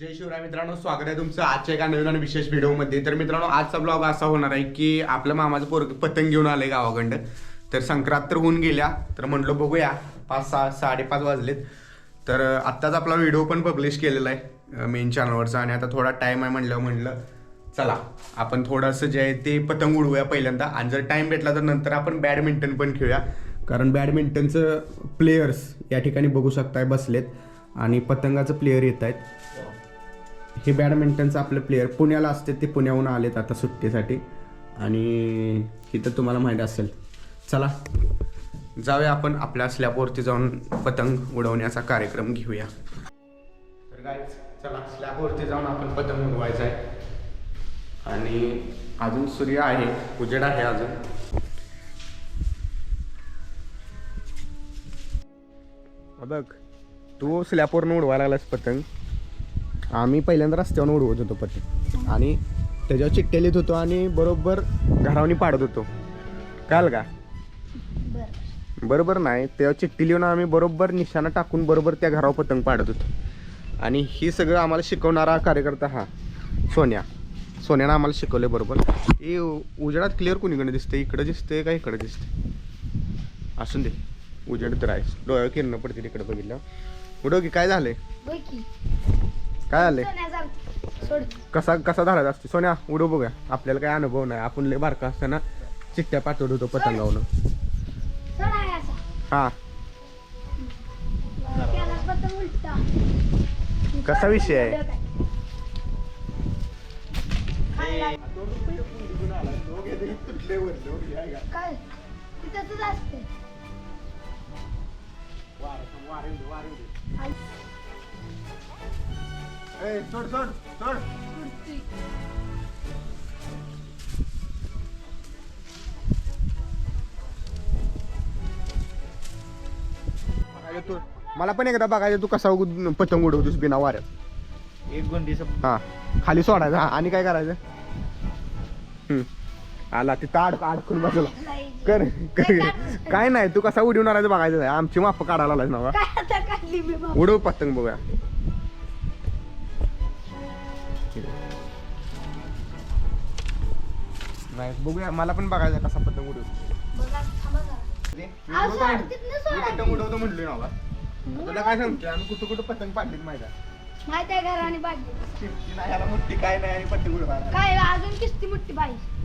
जय शिवराय मित्रांनो स्वागत आहे तुमचं आजच्या एका नवीन आणि विशेष व्हिडिओमध्ये. तर मित्रांनो आजचा ब्लॉग असा होणार आहे की आपलं मामाचं पोरग पतंग घेऊन आले गावाकडं. तर संक्रांत तर होऊन गेल्या तर म्हटलं बघूया पाच सहा साडेपाच वाजलेत. तर आत्ताच आपला व्हिडिओ पण पब्लिश केलेला आहे मेन चॅनलवरचा आणि आता थोडा टाईम आहे म्हणलं म्हणलं चला आपण थोडंसं जे आहे ते पतंग उडवूया पहिल्यांदा. आणि जर टाईम भेटला तर नंतर आपण बॅडमिंटन पण खेळूया. कारण बॅडमिंटनचं प्लेयर्स या ठिकाणी बघू शकताय बसलेत. आणि पतंगाचं प्लेयर येत आहेत हे बॅडमिंटनचं आपले प्लेयर पुण्याला असते ते पुण्याहून आलेत आता सुट्टीसाठी. आणि इथं तुम्हाला माहीत असेल. चला जाऊया आपण आपल्या स्लॅबवरती जाऊन पतंग उडवण्याचा कार्यक्रम घेऊया. तर काय चला स्लॅबवरती जाऊन आपण पतंग उडवायचा आहे. आणि अजून सूर्य आहे उजेड आहे अजून. बघ तू स्लॅपवरून उडवायला लागलास पतंग? आम्ही पहिल्यांदा रस्त्यावरून उडवत होतो पतंग आणि त्याच्यावर चिट्टे लिहित होतो आणि बरोबर घरावनी पाडत होतो. काल का? बरोबर नाही तेव्हा चिठ्ठी लिहून आम्ही बरोबर निशाणा टाकून बरोबर त्या घरावर पतंग पाडत होतो. आणि ही सगळं आम्हाला शिकवणारा कार्यकर्ता हा सोन्या. सोन्यानं आम्हाला शिकवले बरोबर. हे उजेडात क्लिअर कोणीकडे दिसते इकडं दिसते का इकडं दिसते असून दे. उजेड तर आहे डोळ्यावर किरण पडते तिकडे बघितलं उडव की काय झालंय? काय सोड. कसा कसा धरायचा असतो सोन्या उडव बघूया. आपल्याला काय अनुभव नाही. आपण लय बारका असताना चिठ्ठ्या पाठवत होतो पतंगावनं हा. कसा विषय आहे? काय? तिथंच असते सोड सोड सोड बघायचं तू मला पण एकदा बघायचं तू कसा पतंग उडवतोस बिना वाऱ्यात. एक गोंडी सप- हा. खाली सोडायचं हा. आणि काय करायचं? हम्म. आला तिथं अडक अडकून बसला. कर कर काय नाही तू कसा उडवून आलाय बघायचं आहे. आमची माप काढायला आलाय ना काय आता काढली मी बाबा उडव पतंग बघूया नाही. बघूया मला पण बघायचं कसा पतंग उडवतो. पतंग. उडवतो म्हणलोय ना. तुला काय सांगते आम्ही कुठं कुठं पतंग पाडलीत माहिती माहिती आहे घराने नाही याला मोठी काय नाही आणि पतंग उडवायला. काय अजून किस्ती मुठ्ठी पाहिजे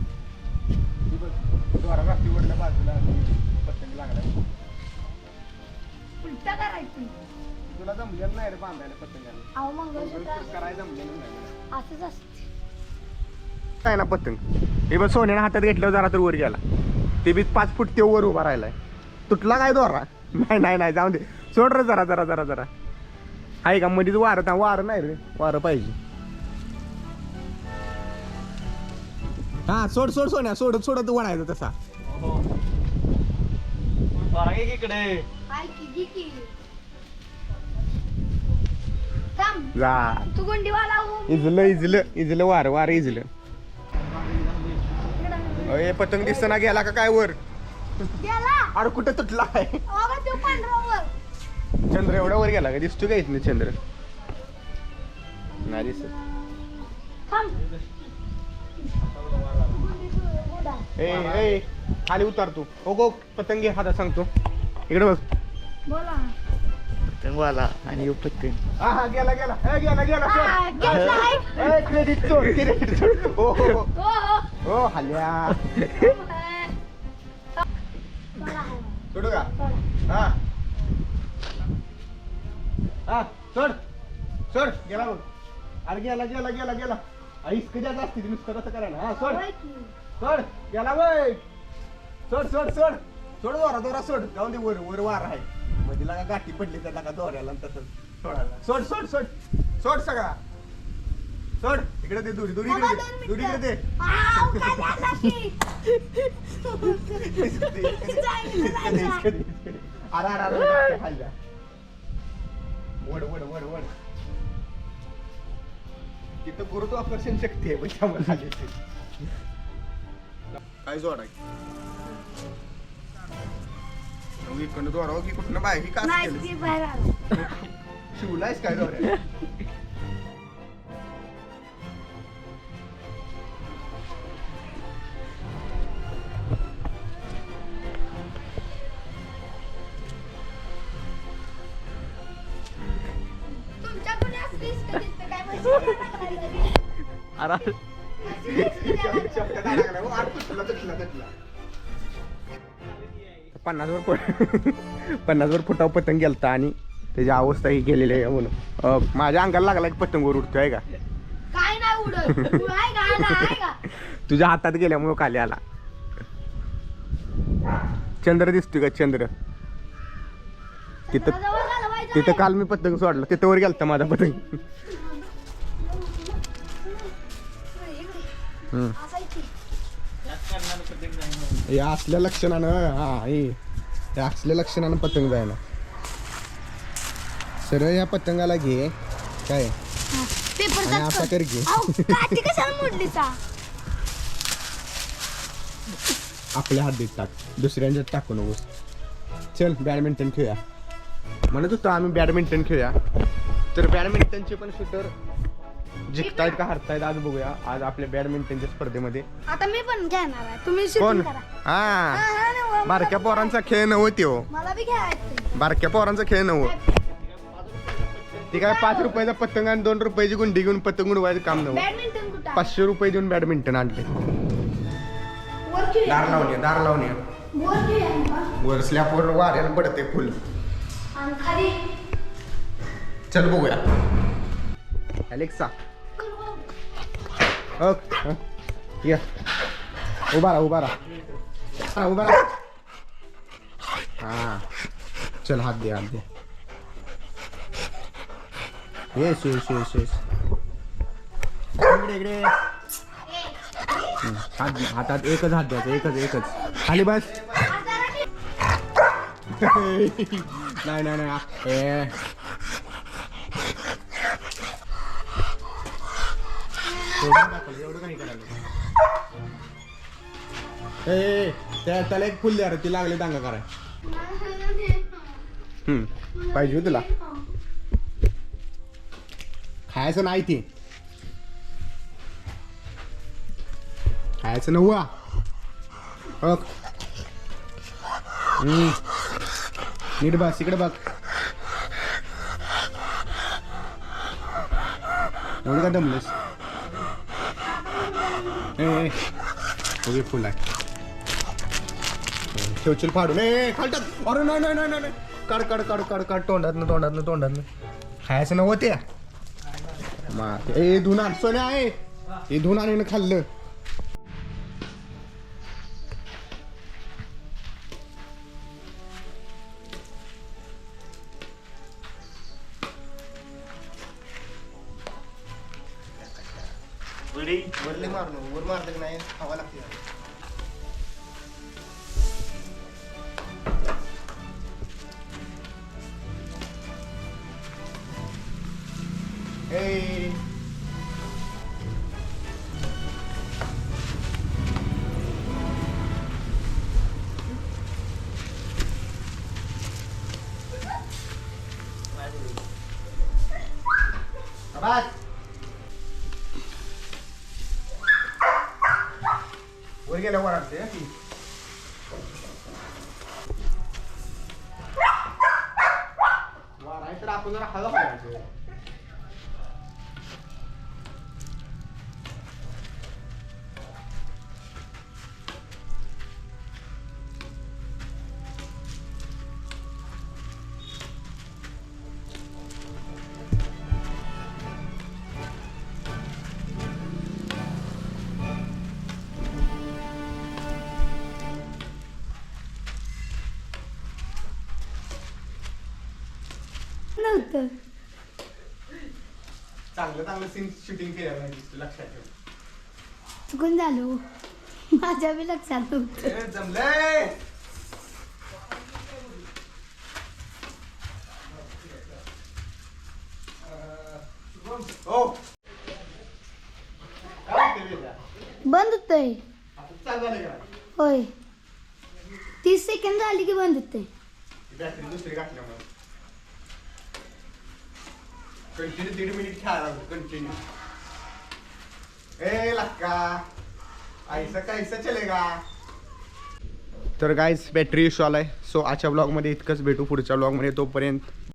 दोरा रात्री वडल्या बाजूला पतंग लागला उलटा करायची. तुला जमलेलं नाही रे बांधायला पतंगाला. अहो मंगळसूत्र करायला जमलेलं नाही. मला. असंच असते. काय ना पतंग. हे बघ सोन्याने हातात घेतलं जरा तर वर गेला. ते बी पाच फूट ते वर उभा राहिलाय. तुटला काय दोरा? नाही नाही नाही जाऊ दे. सोड रे जरा जरा जरा जरा. आहे का मध्ये वारं वारं नाही रे. वारं पाहिजे. हा सोड सोड सोन्या सोडत सोडत वळायचं तसा. इकडे. हाय की घे की. थांब. जा. तू हो. इजलं इजलं इजलं वारं वारं इजलं. अय पतंग दिसताना गेला का काय वर? गेला. अरे कुठं तुटला आहे? चंद्र एवढा वर गेला का? दिसतो का इथनं चंद्र? नाही दिसत. ए ए खाली उतार तू. ओ गो पतंग घे हातात सांगतो. इकडे बघ. बोला. पतंगवाला आणि यो पतंग. हा हा गेला गेला. गेला गेला हा, क्रेडिट चोर क्रेडिट चोर हो हो. हो. हो हल्या सोडू का हा हा सोड सोड गेला बघ अरे गेला गेला गेला गेला आईस कधी असते ती नुसतं कसं करायला हा सोड होय की. सोड गेला वय सोड सोड सोड सोड दोरा दोरा सोड जाऊन दे वर वर वार आहे मध्ये लागा गाठी पडली त्याला का दोऱ्याला आणि तसं सोडायला सोड सोड सोड सोड सगळा सोड इकडे दे दुरी दुरी इकडे दे दुरी इकडे दे? इकडे इकडे. अरे अरे अरे वड वड वड वड तिथं गुरुत्वाकर्षण शक्ती आहे पण त्यामुळे खाली येते. काय जोड आहे मग इकडनं दोरावं की कुठनं बाहेर ही का असं नाही केलं ती बाहेर आला शिवलायस काय दोऱ्या अरे. पन्नास वर फुट पन्नास वर फुटावर पतंग गेलता आणि त्याची अवस्था ही केलेली आहे म्हणून. अं, माझ्या अंगाला लागला की पतंगवर उडतोय का? काय नाही उडत. आहे का? तुझ्या हातात गेल्यामुळे खाली आला. चंद्र दिसतोय का चंद्र? तिथं तिथं. काल मी पतंग सोडला. तिथं वर गेलता माझा पतंग. हे असल्या लक्षणानं हा हे. हे असल्या लक्षणानं पतंग जायला सरळ या पतंगाला घे. काय? पेपर आणि असा कर. घे आपल्या हातीत टाक. दुसऱ्यांच्यात टाकू नकोस. चल बॅडमिंटन खेळूया. म्हणत होतो आम्ही बॅडमिंटन खेळूया. तर बॅडमिंटनचे पण शूटर जिंकतायत का हरतायत आज बघूया. आज आपल्या बॅडमिंटनच्या स्पर्धेमध्ये. आता मी पण घेणार आहे. तुम्ही कोण? करा. हा. ना, व- बारक्या पोरांचा खेळ हो मला बी घ्यायचं बारक्या पोरांचा खेळ नव्हतं ती काय पाच रुपयाचा पतंग आणि दोन रुपयाची गुंडी घेऊन पतंग उडवायचं काम नव्हतं बॅडमिंटन कुठं आहे? पाचशे रुपये देऊन बॅडमिंटन आणले. वर. दार लावणे दार लावणे वर. वर स्लॅपवर वाऱ्याला पडते फुल. आणि खाली. चल बघूया. अलेक्सा ओक या उभा राहा उभा राहा हा, उभा राहा हा चल हात दे हात दे येस येस येस येस इकडे इकडे हात दे, हातात एकच हात द्यायचा एकच एकच खाली बस नाही नाही नाही एवढं काही करायला ए, त्या त्याला एक फुल द्या रे ती. लागले दांगा कराय हम्म पाहिजे हो तुला. खायचं नाही ते खायचं नव्हा बघ हम्म नीट बस इकडे बघ. एवढं का दमलंस? ए ओके फुल आहे. ठेवशील फाडून. ए खालटात अरे नाही नाही नाही नाही. नाही. काढ काढ काढ काढ काढ. तोंडातनं तोंडातनं तोंडातनं. खायचं नव्हतं त्या मा ए धुना सोन्या आहे हे धुना आणि ಬಿಡಿ ಬರ್ಲಿ ಮಾರು ನೀವು ಊರು ಮಾಡ್ದಾಗ ನಾ ಏನು ಹವಾಲಾಗ್ತೀಯ ಏಯ್ Abad! गेल्या वर असते तर आपण जरा हळद पाहिजे नव्हतं चांगलं चांगलं सीन शूटिंग केलं पाहिजे लक्षात ठेव. चुकून झालो माझ्या बी लक्षात नव्हतं. ए, जमलंय. हो. काय? बंद होतंय. आता चालू झालं का? होय. तीस सेकंड झाली की बंद होतंय. बॅटरी दुसरी घातल्यामुळे. कंटिन्यू दीड मिनिट खेळायला कंटिन्यू ए लक्का ऐसा कैसा चलेगा? तर गाईज बॅटरी इशू आलाय. सो आजच्या ब्लॉगमध्ये इतकंच भेटू पुढच्या ब्लॉगमध्ये तोपर्यंत